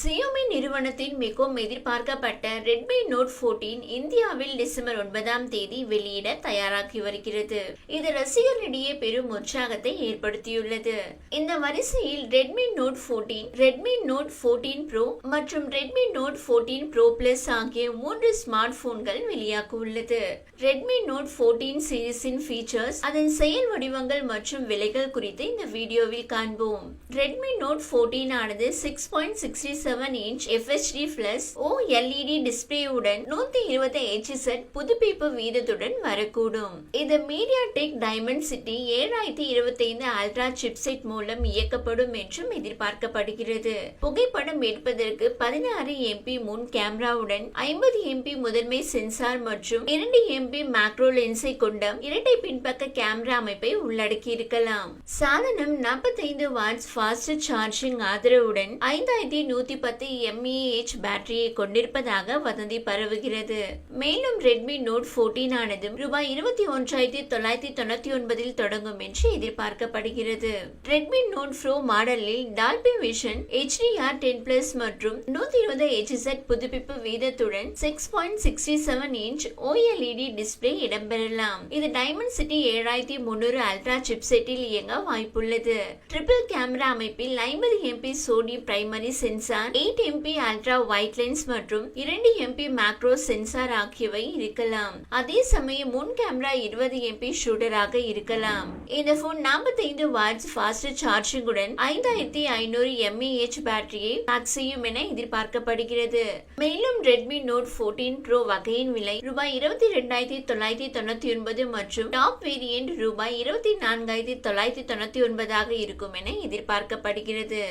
Xiaomi நிறுவனத்தின் மிகவும் எதிர்பார்க்கப்பட்ட ரெட்மி நோட் 14 இந்தியாவில் டிசம்பர் ஒன்பதாம் தேதி வெளியிட தயாராகி வருகிறது. இது ரசிகர்களிடையே பெரும் உற்சாகத்தை ஏற்படுத்தியுள்ளது. இந்த வரிசையில் Redmi note 14 Redmi note 14 pro மற்றும் ரெட்மி நோட் 14 ப்ரோ பிளஸ் ஆகிய மூன்று ஸ்மார்ட் போன்கள் வெளியாக உள்ளது ரெட்மி நோட் 14 சீரீஸின் ஃபீச்சர்ஸ் அதன் செயல் வடிவங்கள் மற்றும் விலைகள் குறித்து இந்த வீடியோவில் காண்போம். ரெட்மி நோட் 14 ஆனது six point sixty seven inch FHD plus OLED டிஸ்பிளேயுடன் நூத்தி இருபது ஹெச்எட் புதுப்பிப்பு வீதத்துடன் வரக்கூடும். இது மீடியா டெக் டைமண்ட் சிட்டி ஏழாயிரத்தி இருபத்தி ஐந்து அல்ட்ரா சிப்செட் மூலம் இயக்கப்படும் என்றும் எதிர்பார்க்கப்படுகிறது. புகைப்படம் எடுப்பதற்கு பதினாறு எம்பி முன் கேமராவுடன் ஐம்பது எம்பி முதன்மை சென்சார் மற்றும் இரண்டு எம்பி மேக்ரோ லென்ஸை கொண்ட இரட்டை பின்பக்க கேமரா அமைப்பை உள்ளடக்கி இருக்கலாம் சாதனம் 45 வாட்ஸ் ஃபாஸ்ட் சார்ஜிங் ஆதரவுடன் ஐந்தாயிரத்தி நூத்தி பத்து எம்ஏஹெச் பேட்டரியை கொண்டிருப்பதாக வதந்தி பரவுகிறது. மேலும் ரெட்மி நோட் 14 ஆனது ரூபாய் இருபத்தி ஒன்றாயிரத்தி தொள்ளாயிரத்தி தொண்ணூத்தி ஒன்பதில் தொடங்கும் என்று எதிர்பார்க்கப்படுகிறது. ரெட்மி நோட் ப்ரோ மாடலில் Dolby Vision HDR ten plus மற்றும் நூத்தி இருபது ஹெச்இசட் புதுப்பிப்பு வீதத்துடன் six point sixty seven inch OLED display இடம்பெறலாம். இது டைமண்ட் சிட்டி ஏழாயிரத்தி முன்னூறு அல்ட்ரா சிப்செட்டில் இயங்க வாய்ப்புள்ளது. ட்ரிபிள் கேமரா அமைப்பில் ஐம்பது MP Sony primary sensor eight MP ultra wide lens மற்றும் இரண்டு எம்பி மேக்ரோ சென்சார் ஆகியவை இருக்கலாம். அதே சமயம் முன் கேமரா இருபது எம்பி ஷூட்டராக இருக்கலாம். இந்த போன் 45 வாட்ஸ் ஃபாஸ்ட் சார்ஜிங்குடன் ஐந்தாயிரத்தி ஐநூறு எம்ஏஹெச் பேட்டரியை பேக் செய்யும் என எதிர்பார்க்கப்படுகிறது. மேலும் ரெட்மி நோட் 14 ப்ரோ வகையின் விலை ரூபாய் இருபத்தி ரெண்டாயிரத்தி தொள்ளாயிரத்தி தொண்ணூத்தி ஒன்பது மற்றும் டாப் வேரியன்ட் ரூபாய் இருபத்தி நான்காயிரத்தி தொள்ளாயிரத்தி தொண்ணூத்தி ஒன்பதாக இருக்கும் என எதிர்பார்க்கப்படுகிறது.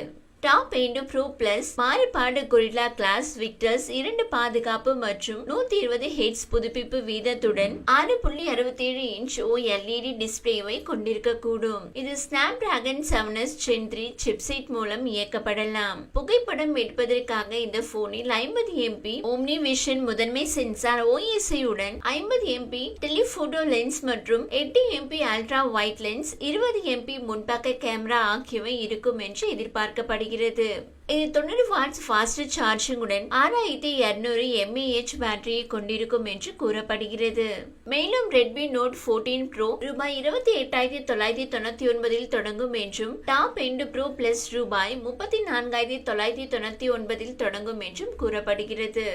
டாப் எண்டு ப்ரூ பிளஸ் மாறுபாடு கொரில்லா கிளாஸ் விக்டர்ஸ் இரண்டு பாதுகாப்பு மற்றும் நூத்தி இருபது ஹெட்ஸ் புதுப்பிப்பு வீதத்துடன் ஆறு புள்ளி அறுபத்தி ஏழு இன்ச் ஓ எல்இடி டிஸ்பிளேவை கொண்டிருக்கக்கூடும். இது Snapdragon seven S gen three chipset மூலம் இயக்கப்படலாம். புகைப்படம் எடுப்பதற்காக இந்த போனில் ஐம்பது எம்பி ஓம்னி விஷன் முதன்மை சென்சார் ஓஎஸ்ஐ உடன் ஐம்பது எம்பி டெலிபோட்டோ லென்ஸ் மற்றும் எட்டு எம்பி அல்ட்ரா ஒயிட் லென்ஸ் இருபது எம்பி முன்பக்க கேமரா ஆகியவை இருக்கும் என்று எதிர்பார்க்கப்படுகிறது. வருகிறது இது தொண்ணூறு வாட்ஸ் ஃபாஸ்ட் சார்ஜிங்குடன் ஆறாயிரத்தி இருநூறு எம்ஏஹெச் பேட்டரியை கொண்டிருக்கும் என்று கூறப்படுகிறது. மேலும் ரெட்மி நோட் 14 ப்ரோ ரூபாய் இருபத்தி எட்டாயிரத்தி தொள்ளாயிரத்தி தொண்ணூத்தி ஒன்பதில் தொடங்கும் என்றும் டாப் எண்டு ப்ரோ பிளஸ் ரூபாய் முப்பத்தி நான்காயிரத்தி தொள்ளாயிரத்தி தொண்ணூத்தி ஒன்பதில் தொடங்கும் என்றும் கூறப்படுகிறது.